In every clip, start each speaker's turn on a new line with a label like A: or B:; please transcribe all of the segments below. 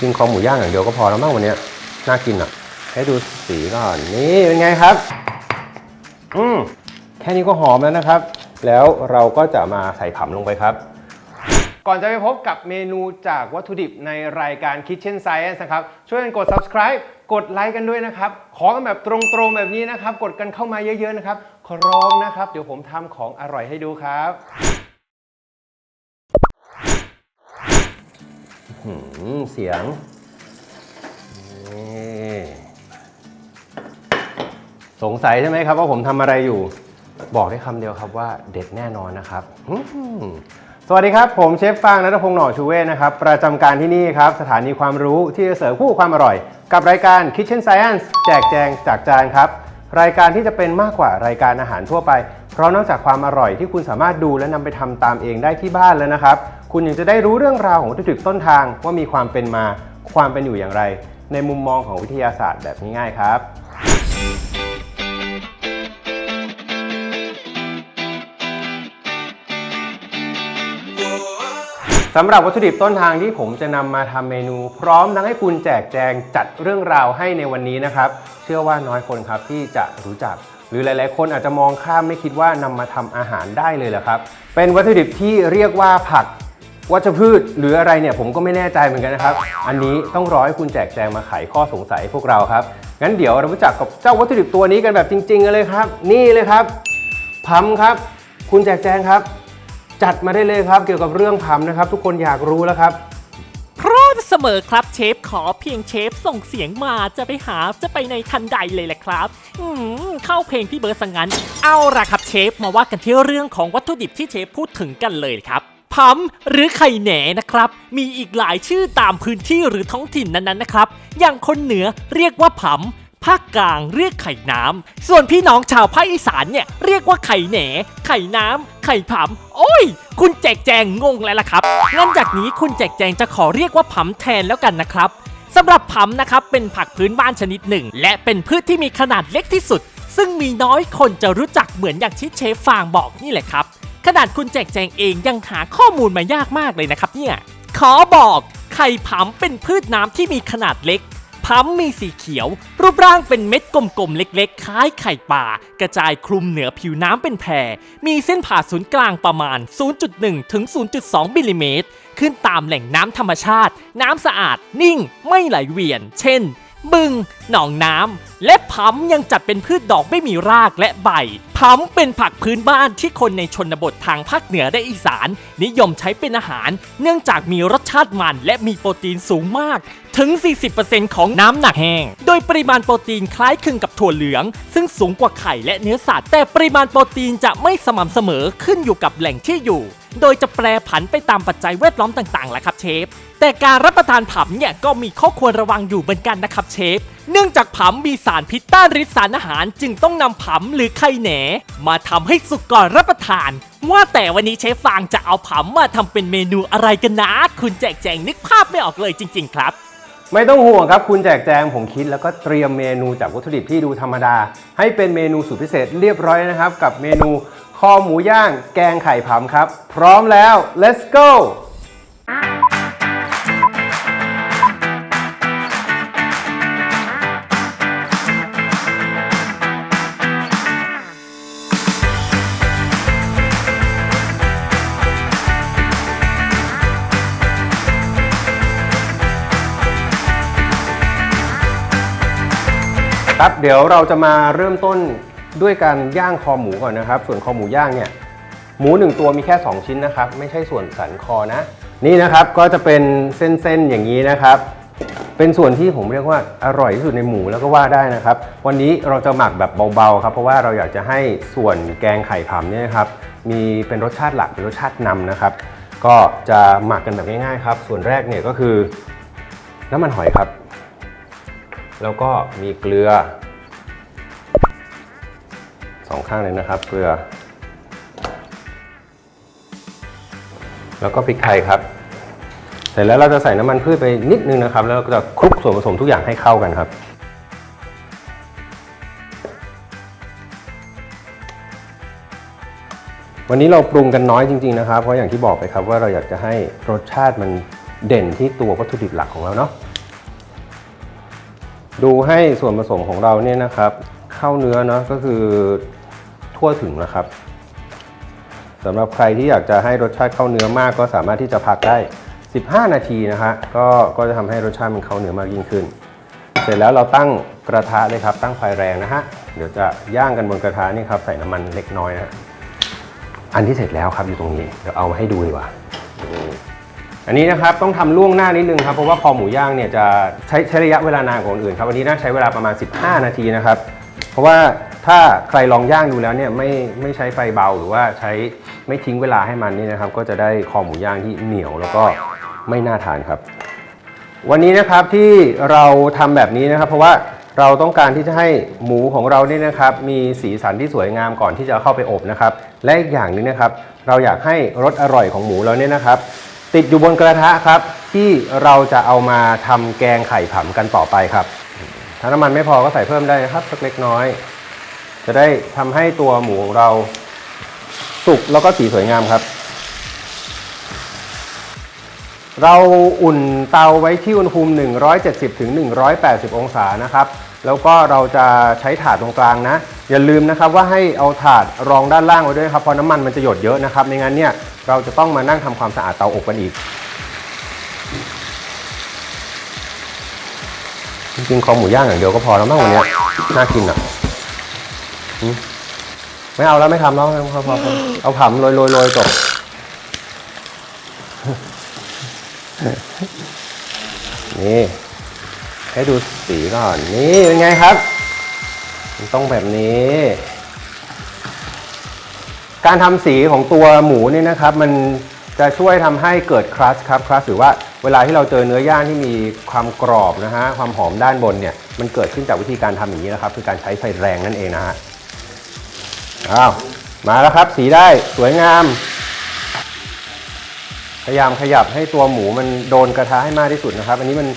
A: ริงๆคอหมูย่างอย่างเดียวก็พอแล้วมั้งวันนี้น่ากินอะ ให้ดูสีก่อนนี่เป็นไงครับ อืมแค่นี้ก็หอมแล้วนะครับ แล้วเราก็จะมาใส่ผำลงไปครับ ก่อนจะไปพบกับเมนูจากวัตถุดิบในรายการ Kitchen Science นะครับ ช่วยกันกด subscribe กดไลค์กันด้วยนะครับ ขอกันแบบตรงๆแบบนี้นะครับ กดกันเข้ามาเยอะๆนะครับ ขอร้องนะครับ เดี๋ยวผมทำของอร่อยให้ดูครับ เสียงสงสัยใช่ไหมครับว่าผมทำอะไรอยู่ บอกได้คำเดียวครับว่าเด็ดแน่นอนนะครับสวัสดีครับ ผมเชฟฟางนัทพงศ์หน่อชูเวศนะครับ ประจำการที่นี่ครับ สถานีความรู้ที่จะเสริมคู่ความอร่อย กับรายการ Kitchen Science แจกแจงจากจานครับ รายการที่จะเป็นมากกว่ารายการอาหารทั่วไป เพราะนอกจากความอร่อยที่คุณสามารถดูและนำไปทำตามเองได้ที่บ้านแล้วนะครับ คุณยังจะได้รู้เรื่องราวของวัตถุดิบต้นทางว่ามีความเป็นมา ความเป็นอยู่อย่างไร ในมุมมองของวิทยาศาสตร์แบบง่ายๆครับสำหรับวัตถุดิบต้นทางที่ผมจะนำมาทำเมนู พร้อมทั้งให้คุณแจกแจงจัดเรื่องราวให้ในวันนี้นะครับ เชื่อว่าน้อยคนครับที่จะรู้จัก หรือหลาย ๆ คนอาจจะมองข้ามไม่คิดว่านำมาทำอาหารได้เลยแหละครับ เป็นวัตถุดิบที่เรียกว่าผักวัชพืชหรืออะไรเนี่ยผมก็ไม่แน่ใจเหมือนกันนะครับ อันนี้ต้องรอให้คุณแจกแจงมาไขข้อสงสัยพวกเราครับ งั้นเดี๋ยวเรารู้จักกับเจ้าวัตถุดิบตัวนี้กันแบบจริงๆกันเลยครับ นี่เลยครับพัมครับ คุณแจกแจงครับ จัดมาได้เลยครับ เกี่ยวกับเรื่องพัมนะครับ ทุกคนอยากรู้แล้วครับ
B: เสมอครับเชฟขอเพียงเชฟส่งเสียงมาจะไปหาจะไปในทันใดเลยแหละครับ อืมเข้าเพลงพี่เบิร์ดสังงั้น เอาละครับเชฟมาว่ากันที่เรื่องของวัตถุดิบที่เชฟพูดถึงกันเลยครับพัมหรือไข่แหนนะครับ มีอีกหลายชื่อตามพื้นที่หรือท้องถิ่นนั้นๆนะครับ อย่างคนเหนือเรียกว่าผำ ภาคกลางเรียกไข่น้ำ ส่วนพี่น้องชาวภาคอีสานเนี่ยเรียกว่าไข่แหน ไข่น้ำ ไข่ผำโอ้ย คุณแจกแจงงงแล้วล่ะครับ งั้นจากนี้คุณแจกแจงจะขอเรียกว่าผำแทนแล้วกันนะครับสำหรับผำนะครับเป็นผักพื้นบ้านชนิดหนึ่ง และเป็นพืชที่มีขนาดเล็กที่สุด ซึ่งมีน้อยคนจะรู้จักเหมือนอย่างที่เชฟฟางบอกนี่แหละครับ ขนาดคุณแจกแจงเองยังหาข้อมูลมายากมากเลยนะครับเนี่ย ขอบอกไข่ผำเป็นพืชน้ำที่มีขนาดเล็ก พัมมีสีเขียว รูปร่างเป็นเม็ดกลมๆ เล็กๆ คล้ายไข่ป่า กระจายคลุมเหนือผิวน้ำเป็นแผ่มีเส้นผ่าศูนย์กลางประมาณ 0.1 ถึง 0.2มิลลิเมตร ขึ้นตามแหล่งน้ำธรรมชาติ น้ำสะอาด นิ่ง ไม่ไหลเวียน เช่น บึง หนองน้ำ และพัมยังจัดเป็นพืชดอกไม่มีรากและใบ พัมเป็นผักพื้นบ้านที่คนในชนบททางภาคเหนือและอีสาน นิยมใช้เป็นอาหาร เนื่องจากมีรสชาติมันและมีโปรตีนสูงมาก ถึง 40%ของน้ำหนักแห้ง โดยปริมาณโปรตีนคล้ายคลึงกับถั่วเหลือง ซึ่งสูงกว่าไข่และเนื้อสัตว์ แต่ปริมาณโปรตีนจะไม่สม่ำเสมอขึ้นอยู่กับแหล่งที่อยู่ โดยจะแปรผันไปตามปัจจัยแวดล้อมต่างๆแหละครับเชฟ แต่การรับประทานผัมเนี่ยก็มีข้อควรระวังอยู่เหมือนกันนะครับเชฟ เนื่องจากผัมมีสารพิษต้านฤทธิ์สารอาหารจึงต้องนำผัมหรือไข่แหน มาทำให้สุกก่อนรับประทาน ว่าแต่วันนี้เชฟฟางจะเอาผัมมาทำเป็นเมนูอะไรกันนะ คุณแจกแจงนึกภาพไม่ออกเลยจริง ๆ ครับ
A: ไม่ต้องห่วงครับ คุณแจกแจงผมคิดแล้วก็เตรียมเมนูจากวัตถุดิบที่ดูธรรมดา ให้เป็นเมนูสุดพิเศษเรียบร้อยนะครับ กับเมนู คอหมูย่างแกงไข่ผำครับ พร้อมแล้ว let's go ครับเดี๋ยวเราจะมาเริ่มต้น ด้วยการย่างคอหมูก่อนนะครับ ส่วนคอหมูย่างเนี่ยหมูหนึ่งตัวมีแค่ 2 ชิ้นนะครับ ไม่ใช่ส่วนสันคอนะ นี่นะครับก็จะเป็นเส้นๆอย่างนี้นะครับ เป็นส่วนที่ผมเรียกว่าอร่อยที่สุดในหมูแล้วก็ว่าได้นะครับ วันนี้เราจะหมักแบบเบาๆครับ เพราะว่าเราอยากจะให้ส่วนแกงไข่ผำเนี่ยครับมีเป็นรสชาติหลักเป็นรสชาตินำนะครับ ก็จะหมักกันแบบง่ายๆครับ ส่วนแรกเนี่ยก็คือน้ำมันหอยครับ แล้วก็มีเกลือ องข้างเลยนะครับ เกลือ แล้วก็พริกไทยครับ เสร็จแล้วเราจะใส่น้ำมันพืชไปนิดนึงนะครับ แล้วเราก็จะคลุกส่วนผสมทุกอย่างให้เข้ากันครับวันนี้เราปรุงกันน้อยจริงๆนะครับ เพราะอย่างที่บอกไปครับว่าเราอยากจะให้รสชาติมันเด่นที่ตัววัตถุดิบหลักของเราเนาะ ดูให้ส่วนผสมของเราเนี่ยนะครับ เข้าเนื้อเนาะก็คือ ทั่วถึงนะครับสำหรับใครที่อยากจะให้รสชาติเข้าเนื้อมากก็สามารถที่จะพักได้ 15 นาทีนะฮะก็ก็จะทำให้รสชาติมันเข้าเนื้อมากยิ่งขึ้น เสร็จแล้วเราตั้งกระทะเลยครับ ตั้งไฟแรงนะฮะเดี๋ยวจะย่างกันบนกระทะนี่ครับใส่น้ำมันเล็กน้อยนะอันที่เสร็จแล้วครับอยู่ตรงนี้เดี๋ยวเอามาให้ดูดีกว่าอันนี้นะครับต้องทำล่วงหน้านิดนึงครับเพราะว่าคอหมูย่างเนี่ยจะใช้ใช้ระยะเวลานานกว่าอื่นครับวันนี้น่าใช้เวลาประมาณ 15 นาทีนะครับ เพราะว่า ถ้าใครลองย่างดูแล้วเนี่ยไม่ไม่ใช้ไฟเบาหรือว่าใช้ไม่ทิ้งเวลาให้มันนี่นะครับ ก็จะได้คอหมูย่างที่เหนียวแล้วก็ไม่น่าทานครับ วันนี้นะครับที่เราทำแบบนี้นะครับ เพราะว่าเราต้องการที่จะให้หมูของเราเนี่ยนะครับ มีสีสันที่สวยงามก่อนที่จะเข้าไปอบนะครับ และอีกอย่างนึงนะครับ เราอยากให้รสอร่อยของหมูเราเนี่ยนะครับ ติดอยู่บนกระทะครับ ที่เราจะเอามาทำแกงไข่ผำกันต่อไปครับ ถ้าน้ำมันไม่พอก็ใส่เพิ่มได้นะครับสักเล็กน้อย จะได้ทำให้ตัวหมูของเราสุกแล้วก็สีสวยงามครับ เราอุ่นเตาไว้ที่อุณหภูมิ 170ถึง180 องศานะครับ แล้วก็เราจะใช้ถาดตรงกลางนะ อย่าลืมนะครับว่าให้เอาถาดรองด้านล่างไว้ด้วยครับ เพราะน้ำมันมันจะหยดเยอะนะครับ ไม่งั้นเนี่ยเราจะต้องมานั่งทำความสะอาดเตาอบกันอีก จริงๆคอหมูย่างอย่างเดียวก็พอแล้วมั้งวันนี้น่ากินอะ ไม่เอาแล้วไม่ทำแล้วพอพอเอาผำโรยโรยโรยจบนี่ ให้ดูสีก่อน นี่เป็นไงครับ มันต้องแบบนี้ การทำสีของตัวหมูนี่นะครับ มันจะช่วยทำให้เกิดครัสครับครัสหรือว่าเวลาที่เราเจอเนื้อย่างที่มีความกรอบนะฮะ ความหอมด้านบนเนี่ย มันเกิดขึ้นจากวิธีการทำอย่างนี้นะครับ คือการใช้ไฟแรงนั่นเองนะฮะ อ้าว มาแล้วครับ สีได้สวยงาม พยายามขยับให้ตัวหมูมันโดนกระทะให้มากที่สุดนะครับ อันนี้มัน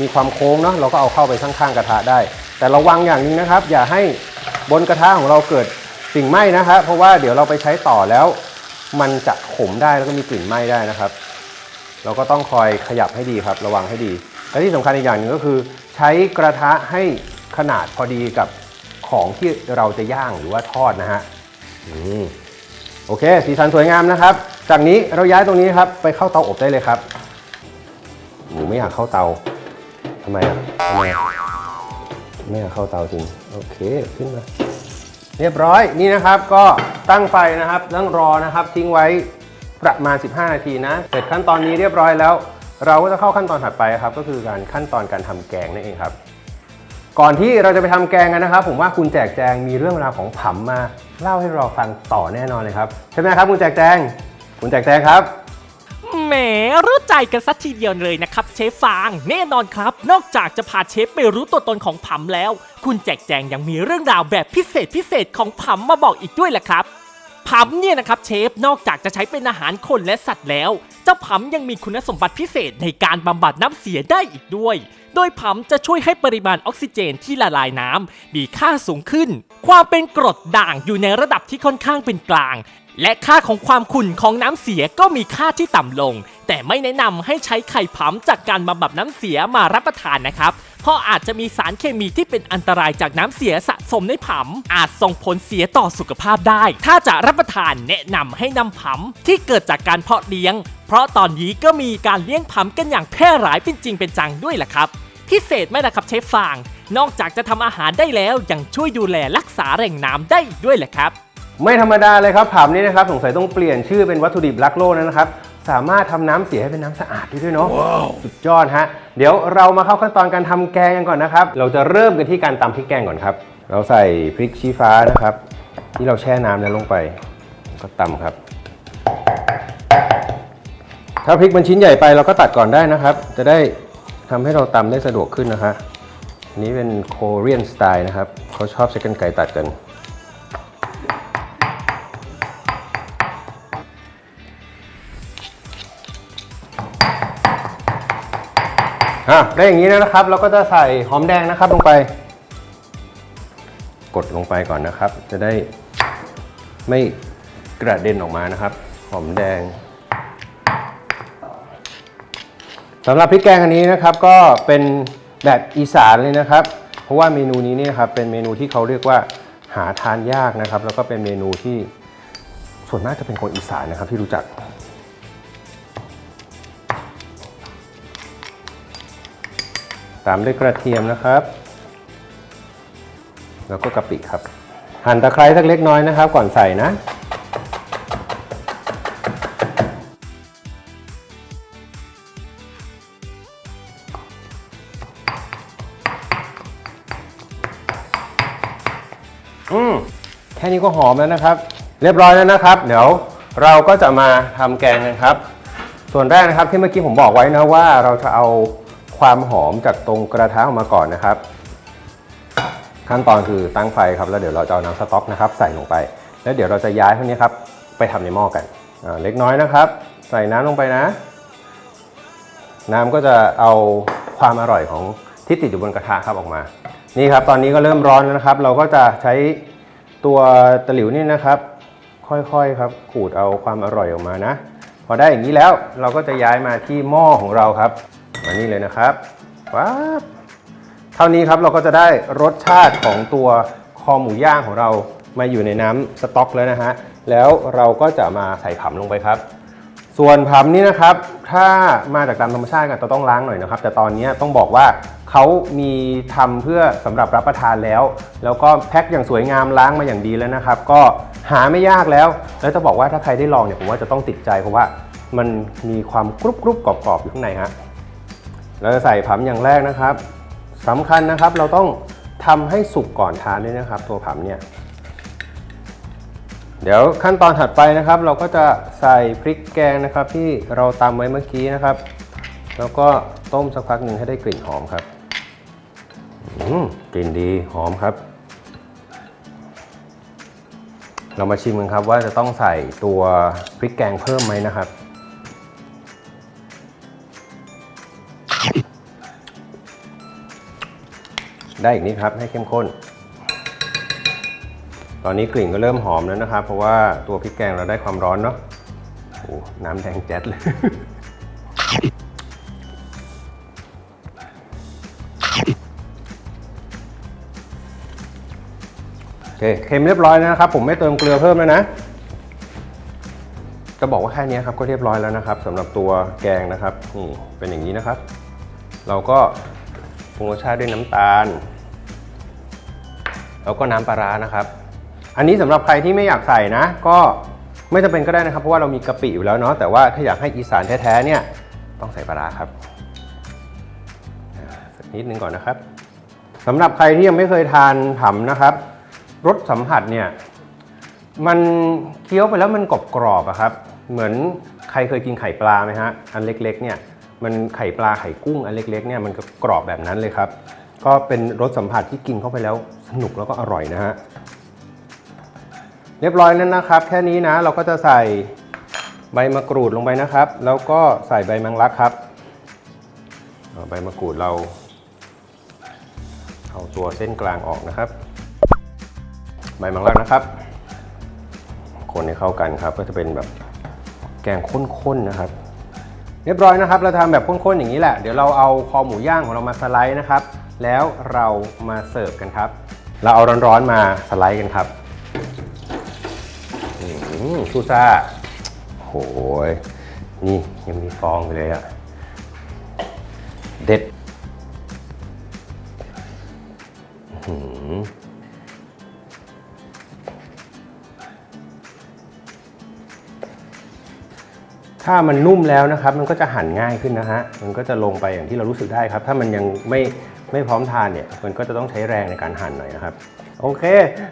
A: มีความโค้งเนาะเราก็เอาเข้าไปข้างๆกระทะได้ แต่ระวังอย่างหนึงนะครับ อย่าให้บนกระทะของเราเกิดสิ่งไหม้นะครับเพราะว่าเดี๋ยวเราไปใช้ต่อแล้ว มันจะขมได้แล้วก็มีกลิ่นไหม้ได้นะครับ เราก็ต้องคอยขยับให้ดีครับ ระวังให้ดี และที่สำคัญอีกอย่างหนึ่งก็คือ ใช้กระทะให้ขนาดพอดีกับ ของที่เราจะย่างหรือว่าทอดนะฮะโอเค สีสันสวยงามนะครับ จากนี้เราย้ายตรงนี้ครับ ไปเข้าเตาอบได้เลยครับหนูไม่อยากเข้าเตาทำไมอะทำไมไม่อยากเข้าเตาจริงโอเคขึ้นมาเรียบร้อยนี่นะครับก็ตั้งไฟนะครับตั้งรอนะครับทิ้งไว้ประมาณ 15 นาทีนะ เสร็จขั้นตอนนี้เรียบร้อยแล้ว เราก็จะเข้าขั้นตอนถัดไปครับ ก็คือการขั้นตอนการทำแกงนั่นเองครับ ก่อนที่เราจะไปทำแกงกันนะครับ ผมว่าคุณแจกแจงมีเรื่องราวของผำมาเล่าให้เราฟังต่อแน่นอนเลยครับใช่ไหมครับคุณแจกแจง คุณแจกแจงครับ
B: แหมรู้ใจกันสักทีเดียวเลยนะครับ เชฟฟางแน่นอนครับ นอกจากจะพาเชฟไปรู้ตัวตนของผำแล้ว คุณแจกแจงยังมีเรื่องราวแบบพิเศษพิเศษของผำมาบอกอีกด้วยแหละครับ ผำเนี่ยนะครับเชฟนอกจากจะใช้เป็นอาหารคนและสัตว์แล้ว เจ้าผำยังมีคุณสมบัติพิเศษในการบำบัดน้ำเสียได้อีกด้วย โดยผำจะช่วยให้ปริมาณออกซิเจนที่ละลายน้ำมีค่าสูงขึ้น ความเป็นกรดด่างอยู่ในระดับที่ค่อนข้างเป็นกลาง และค่าของความขุ่นของน้ำเสียก็มีค่าที่ต่ำลง แต่ไม่แนะนำให้ใช้ไข่ผำจากการบำบัดน้ำเสียมารับประทานนะครับ เพราะอาจจะมีสารเคมีที่เป็นอันตรายจากน้ำเสียสะสมในผำอาจส่งผลเสียต่อสุขภาพได้ ถ้าจะรับประทานแนะนำให้นำผำที่เกิดจากการเพาะเลี้ยง เพราะตอนนี้ก็มีการเลี้ยงผำกันอย่างแพร่หลายเป็นจริงเป็นจังด้วยแหละครับ พิเศษไหมล่ะครับเชฟฟาง นอกจากจะทำอาหารได้แล้วยังช่วยดูแลรักษาแหล่งน้ำได้อีกด้วยแหละครับ
A: ไม่ธรรมดาเลยครับผำนี่นะครับสงสัยต้องเปลี่ยนชื่อเป็นวัตถุดิบรักโลกแล้วนะครับ สามารถทำน้ำเสียให้เป็นน้ำสะอาดได้ด้วยเนาะสุดยอดฮะ เดี๋ยวเรามาเข้าขั้นตอนการทำแกงกันก่อนนะครับ เราจะเริ่มกันที่การตำพริกแกงก่อนครับ เราใส่พริกชี้ฟ้านะครับ ที่เราแช่น้ำนั้นลงไป ก็ตำครับ ถ้าพริกมันชิ้นใหญ่ไปเราก็ตัดก่อนได้นะครับ จะได้ทำให้เราตำได้สะดวกขึ้นนะคะอันนี้เป็นโคเรียนสไตล์นะครับ เขาชอบใช้กรรไกรตัดกัน อะได้อย่างนี้แล้วนะครับ เราก็จะใส่หอมแดงนะครับลงไป กดลงไปก่อนนะครับ จะได้ไม่กระเด็นออกมานะครับ หอมแดงสำหรับพริกแกงอันนี้นะครับก็เป็นแบบอีสานเลยนะครับ เพราะว่าเมนูนี้นี่นะครับเป็นเมนูที่เขาเรียกว่าหาทานยากนะครับ แล้วก็เป็นเมนูที่ส่วนมากจะเป็นคนอีสานนะครับที่รู้จัก ตามด้วยกระเทียมนะครับ แล้วก็กะปิครับ หั่นตะไคร้สักเล็กน้อยนะครับ ก่อนใส่นะ อืมแค่นี้ก็หอมแล้วนะครับ เรียบร้อยแล้วนะครับ เดี๋ยวเราก็จะมาทำแกงกันครับ ส่วนแรกนะครับที่เมื่อกี้ผมบอกไว้นะว่าเราจะเอา ความหอมจากตรงกระทะออกมาก่อนนะครับ ขั้นตอนคือตั้งไฟครับแล้วเดี๋ยวเราจะเอาน้ำสต๊อกนะครับ ใส่ลงไป แล้วเดี๋ยวเราจะย้ายพวกนี้ครับไปทำในหม้อกันเล็กน้อยนะครับ ใส่น้ำลงไปนะ น้ำก็จะเอาความอร่อยของที่ติดอยู่บนกระทะครับออกมา นี่ครับ ตอนนี้ก็เริ่มร้อนแล้วนะครับ เราก็จะใช้ตัวตะหลิวนี่นะครับ ค่อยๆครับ ขูดเอาความอร่อยออกมานะ พอได้อย่างนี้แล้วเราก็จะย้ายมาที่หม้อของเราครับ มานี่เลยนะครับว้าบเท่านี้ครับเราก็จะได้รสชาติของตัวคอหมูย่างของเรามาอยู่ในน้ำสต๊อกแล้วนะฮะ แล้วเราก็จะมาใส่ผำลงไปครับ ส่วนผำนี่นะครับ ถ้ามาจากตามธรรมชาติก็จะต้องล้างหน่อยนะครับ แต่ตอนนี้ต้องบอกว่าเขามีทำเพื่อสำหรับรับประทานแล้ว แล้วก็แพ็คอย่างสวยงามล้างมาอย่างดีแล้วนะครับ ก็หาไม่ยากแล้ว แล้วจะบอกว่าถ้าใครได้ลองเนี่ยผมว่าจะต้องติดใจเพราะว่ามันมีความกรุบกรุบกรอบกรอบๆอยู่ข้างในฮะ เราจะใส่ผำอย่างแรกนะครับสำคัญนะครับเราต้องทำให้สุกก่อนทานด้วยนะครับ ตัวผำเนี่ย เดี๋ยวขั้นตอนถัดไปนะครับ เราก็จะใส่พริกแกงนะครับ ที่เราตำไว้เมื่อกี้นะครับ แล้วก็ต้มสักพักหนึ่งให้ได้กลิ่นหอมครับอืมกลิ่นดีหอมครับ เรามาชิมกันครับว่าจะต้องใส่ตัวพริกแกงเพิ่มไหมนะครับ ได้อีกนิดครับให้เข้มข้น ตอนนี้กลิ่นก็เริ่มหอมแล้วนะครับ เพราะว่าตัวพริกแกงเราได้ความร้อนเนาะโอ้น้ำแดงแจ๊ดเลยโอเคเค็มเรียบร้อยนะครับ ผมไม่เติมเกลือเพิ่มแล้วนะ จะบอกว่าแค่นี้ครับก็เรียบร้อยแล้วนะครับสำหรับตัวแกงนะครับนี่เป็นอย่างนี้นะครับ เราก็ปรุงรสชาติด้วยน้ำตาล แล้วก็น้ำปลาร้านะครับ อันนี้สำหรับใครที่ไม่อยากใส่นะ ก็ไม่จำเป็นก็ได้นะครับ เพราะว่าเรามีกะปิอยู่แล้วเนาะแต่ว่าถ้าอยากให้อีสานแท้ๆเนี่ยต้องใส่ปลาร้าครับสักนิดนึงก่อนนะครับสำหรับใครที่ยังไม่เคยทานผำนะครับรสสัมผัสเนี่ยมันเคี้ยวไปแล้วมันกรอบกรอบๆอะครับ เหมือนใครเคยกินไข่ปลาไหมฮะอันเล็กๆเนี่ยมันไข่ปลาไข่กุ้งอันเล็กๆเนี่ยมันก็กรอบแบบนั้นเลยครับ ก็เป็นรสสัมผัสที่กินเข้าไปแล้วสนุกแล้วก็อร่อยนะฮะ เรียบร้อยแล้วนะครับ แค่นี้นะเราก็จะใส่ใบมะกรูดลงไปนะครับ แล้วก็ใส่ใบแมงลักครับใบมะกรูดเรา เอาตัวเส้นกลางออกนะครับ ใบแมงลักนะครับ คนให้เข้ากันครับก็จะเป็นแบบแกงข้นๆนะครับ เรียบร้อยนะครับ เราทำแบบข้นๆอย่างนี้แหละ เดี๋ยวเราเอาคอหมูย่างของเรามาสไลด์นะครับ แล้วเรามาเสิร์ฟกันครับ เราเอาร้อนๆมาสไลด์กันครับอืมซูซ่าโหยนี่ยังมีฟองอยู่เลยอะเด็ดถ้ามันนุ่มแล้วนะครับ มันก็จะหั่นง่ายขึ้นนะฮะ มันก็จะลงไปอย่างที่เรารู้สึกได้ครับ ถ้ามันยังไม่ ไม่พร้อมทานเนี่ยมันก็จะต้องใช้แรงในการหั่นหน่อยนะครับ โอเค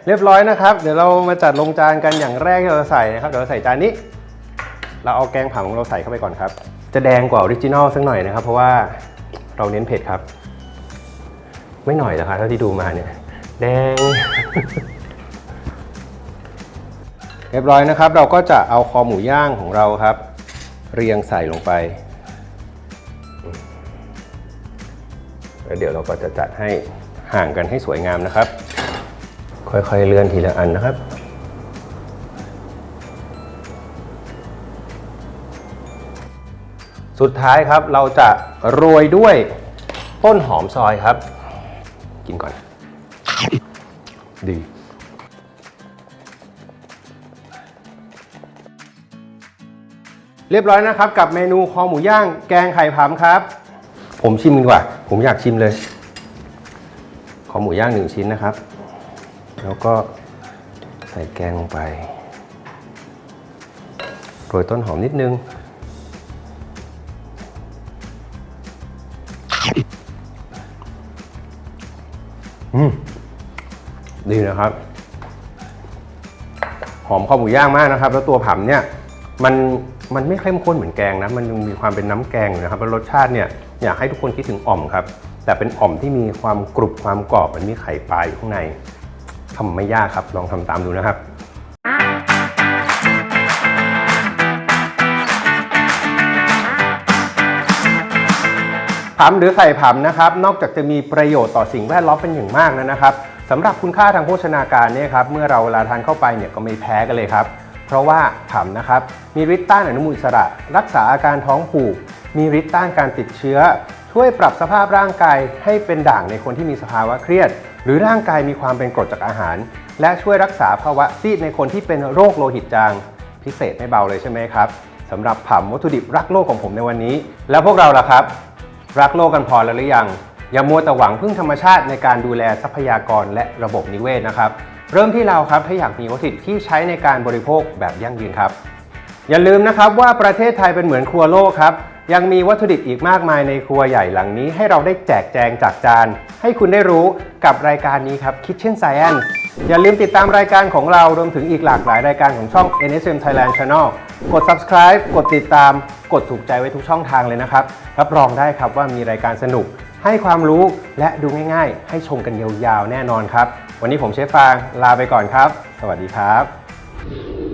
A: เรียบร้อยนะครับ เดี๋ยวเรามาจัดลงจานกันอย่างแรกที่เราจะใส่นะครับเดี๋ยวเราใส่จานนี้ เราเอาแกงผักของเราใส่เข้าไปก่อนครับ จะแดงกว่าออริจินอลสักหน่อยนะครับ เพราะว่าเราเน้นเผ็ดครับ ไม่หน่อยนะคะเท่าที่ดูมาเนี่ยแดง เรียบร้อยนะครับ เราก็จะเอาคอหมูย่างของเราครับ เรียงใส่ลงไป แล้วเดี๋ยวเราก็จะจัดให้ห่างกันให้สวยงามนะครับ ค่อยๆเลื่อนทีละอันนะครับสุดท้ายครับเราจะโรยด้วยต้นหอมซอยครับ กินก่อน ดี เรียบร้อยนะครับกับเมนูคอหมูย่างแกงไข่ผำครับ ผมชิมดีกว่า ผมอยากชิมเลยคอหมูย่างหนึ่งชิ้นนะครับ แล้วก็ใส่แกงลงไป โรยต้นหอมนิดนึง อืม ดีนะครับ หอมข้าวหมูย่างมากนะครับ แล้วตัวผำเนี่ย มันมันไม่เข้มข้นเหมือนแกงนะ มันยังมีความเป็นน้ำแกงอยู่นะครับแล้วรสชาติเนี่ยอยากให้ทุกคนคิดถึงอ่อมครับ แต่เป็นอ่อมที่มีความกรุบความกรอบมันมีไข่ปลาอยู่ข้างในทำไม่ยากครับ ลองทำตามดูนะครับผำหรือไข่ผำนะครับ นอกจากจะมีประโยชน์ต่อสิ่งแวดล้อมเป็นอย่างมากแล้วนะครับสำหรับคุณค่าทางโภชนาการเนี่ยครับ เมื่อเราเวลาทานเข้าไปเนี่ยก็ไม่แพ้กันเลยครับ เพราะว่าผำนะครับมีฤทธิ์ต้านอนุมูลอิสระ รักษาอาการท้องผูก มีฤทธิ์ต้านการติดเชื้อ ช่วยปรับสภาพร่างกายให้เป็นด่างในคนที่มีสภาวะเครียด หรือร่างกายมีความเป็นกรดจากอาหาร และช่วยรักษาภาวะซีดในคนที่เป็นโรคโลหิตจาง พิเศษไม่เบาเลยใช่ไหมครับสำหรับผำวัตถุดิบรักโลกของผมในวันนี้ แล้วพวกเราล่ะครับ รักโลกกันพอแล้วหรือยังอย่ามัวแต่หวังพึ่งธรรมชาติในการดูแลทรัพยากรและระบบนิเวศนะครับ เริ่มที่เราครับถ้าอยากมีวัตถุดิบที่ใช้ในการบริโภคแบบยั่งยืนครับ อย่าลืมนะครับว่าประเทศไทยเป็นเหมือนครัวโลกครับ ยังมีวัตถุดิบอีกมากมายในครัวใหญ่หลังนี้ ให้เราได้แจกแจงจากจาน ให้คุณได้รู้กับรายการนี้ครับ Kitchen Science อย่าลืมติดตามรายการของเรารวมถึงอีกหลากหลายรายการของช่อง NSM Thailand Channel กด subscribe กดติดตาม กดถูกใจไว้ทุกช่องทางเลยนะครับ รับรองได้ครับว่ามีรายการสนุก ให้ความรู้และดูง่าย ๆ ให้ชมกันยาวๆแน่นอนครับ วันนี้ผมเชฟฟางลาไปก่อนครับ สวัสดีครับ